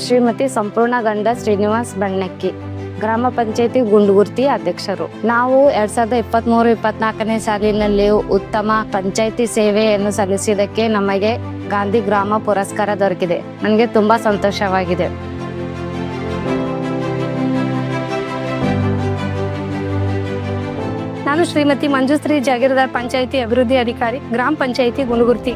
ಶ್ರೀಮತಿ ಸಂಪೂರ್ಣ ಗಂಡ ಶ್ರೀನಿವಾಸ್ ಬಣ್ಣಕ್ಕಿ. ಗ್ರಾಮ ಪಂಚಾಯತಿ ಗುಂಡುಗುರ್ತಿ ಅಧ್ಯಕ್ಷರು. ನಾವು ಎರಡ್ ಸಾವಿರದ ಇಪ್ಪತ್ತ್ ಮೂರು ಇಪ್ಪತ್ನಾಲ್ಕನೇ ಸಾಲಿನಲ್ಲಿ ಉತ್ತಮ ಪಂಚಾಯತಿ ಸೇವೆಯನ್ನು ಸಲ್ಲಿಸಿದ್ದಕ್ಕೆ ನಮಗೆ ಗಾಂಧಿ ಗ್ರಾಮ ಪುರಸ್ಕಾರ ದೊರಕಿದೆ. ನನಗೆ ತುಂಬಾ ಸಂತೋಷವಾಗಿದೆ. ನಾನು ಶ್ರೀಮತಿ ಮಂಜುಶ್ರೀ ಜಾಗೀರದಾರ್ ಪಂಚಾಯಿತಿ ಅಭಿವೃದ್ಧಿ ಅಧಿಕಾರಿ, ಗ್ರಾಮ ಪಂಚಾಯಿತಿ ಗುಣಗುರ್ತಿ.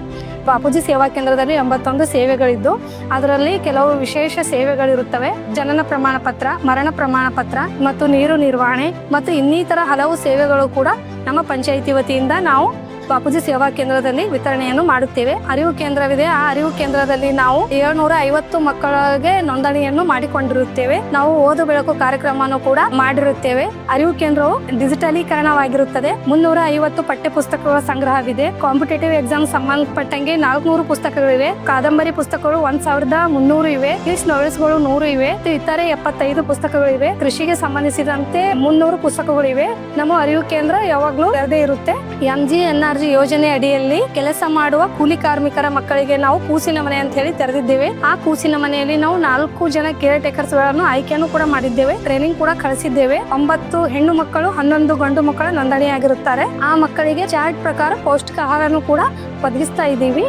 ಬಾಪೂಜಿ ಸೇವಾ ಕೇಂದ್ರದಲ್ಲಿ ಎಂಬತ್ತೊಂದು ಸೇವೆಗಳಿದ್ದು, ಅದರಲ್ಲಿ ಕೆಲವು ವಿಶೇಷ ಸೇವೆಗಳಿರುತ್ತವೆ. ಜನನ ಪ್ರಮಾಣ ಪತ್ರ, ಮರಣ ಪ್ರಮಾಣ ಪತ್ರ ಮತ್ತು ನೀರು ನಿರ್ವಹಣೆ ಮತ್ತು ಇನ್ನಿತರ ಹಲವು ಸೇವೆಗಳು ಕೂಡ ನಮ್ಮ ಪಂಚಾಯಿತಿ ವತಿಯಿಂದ ನಾವು ಬಾಪೂಜಿ ಸೇವಾ ಕೇಂದ್ರದಲ್ಲಿ ವಿತರಣೆಯನ್ನು ಮಾಡುತ್ತೇವೆ. ಅರಿವು ಕೇಂದ್ರವಿದೆ. ಆ ಅರಿವು ಕೇಂದ್ರದಲ್ಲಿ ನಾವು ಏಳ್ನೂರ ಐವತ್ತು ಮಕ್ಕಳಿಗೆ ನೋಂದಣಿಯನ್ನು ಮಾಡಿಕೊಂಡಿರುತ್ತೇವೆ. ನಾವು ಓದು ಬೆಳಕು ಕಾರ್ಯಕ್ರಮವನ್ನು ಕೂಡ ಮಾಡಿರುತ್ತೇವೆ. ಅರಿವು ಕೇಂದ್ರವು ಡಿಜಿಟಲೀಕರಣವಾಗಿರುತ್ತದೆ. ಮುನ್ನೂರ ಐವತ್ತು ಪಠ್ಯ ಪುಸ್ತಕಗಳ ಸಂಗ್ರಹವಿದೆ. ಕಾಂಪಿಟೇಟಿವ್ ಎಕ್ಸಾಮ್ ಸಂಬಂಧಪಟ್ಟಂಗೆ ನಾಲ್ಕುನೂರು ಪುಸ್ತಕಗಳಿವೆ. ಕಾದಂಬರಿ ಪುಸ್ತಕಗಳು ಒಂದ್ ಸಾವಿರದ ಮುನ್ನೂರು ಇವೆ. ಇಂಗ್ಲಿಷ್ ನಾವೆಲ್ಸ್ಗಳು ನೂರು ಇವೆ. ಇತರೆ ಎಪ್ಪತ್ತೈದು ಪುಸ್ತಕಗಳಿವೆ. ಕೃಷಿಗೆ ಸಂಬಂಧಿಸಿದಂತೆ ಮುನ್ನೂರು ಪುಸ್ತಕಗಳಿವೆ. ನಮ್ಮ ಅರಿವು ಕೇಂದ್ರ ಯಾವಾಗಲೂ ತೆರೆದೇ ಇರುತ್ತೆ. ಎಂ ಎನ್ ಆರ್ ಜಿ ಯೋಜನೆ ಅಡಿಯಲ್ಲಿ ಕೆಲಸ ಮಾಡುವ ಕೂಲಿ ಕಾರ್ಮಿಕರ ಮಕ್ಕಳಿಗೆ ನಾವು ಕೂಸಿನ ಮನೆ ಅಂತ ಹೇಳಿ ತೆರೆದಿದ್ದೇವೆ. ಆ ಕೂಸಿನ ಮನೆಯಲ್ಲಿ ನಾವು ನಾಲ್ಕು ಜನ ಕೇರ್ ಟೇಕರ್ಸ್ಗಳನ್ನು ಆಯ್ಕೆಯನ್ನು ಕೂಡ ಮಾಡಿದ್ದೇವೆ. ಟ್ರೈನಿಂಗ್ ಕೂಡ ಕಳಿಸಿದ್ದೇವೆ. ಒಂಬತ್ತು ಹೆಣ್ಣು ಮಕ್ಕಳು, ಹನ್ನೊಂದು ಗಂಡು ಮಕ್ಕಳು ನೋಂದಣಿಯಾಗಿರುತ್ತಾರೆ. ಆ ಮಕ್ಕಳಿಗೆ ಚಾರ್ಟ್ ಪ್ರಕಾರ ಪೌಷ್ಟಿಕ ಆಹಾರನು ಕೂಡ ಒದಗಿಸ್ತಾ ಇದ್ದೀವಿ.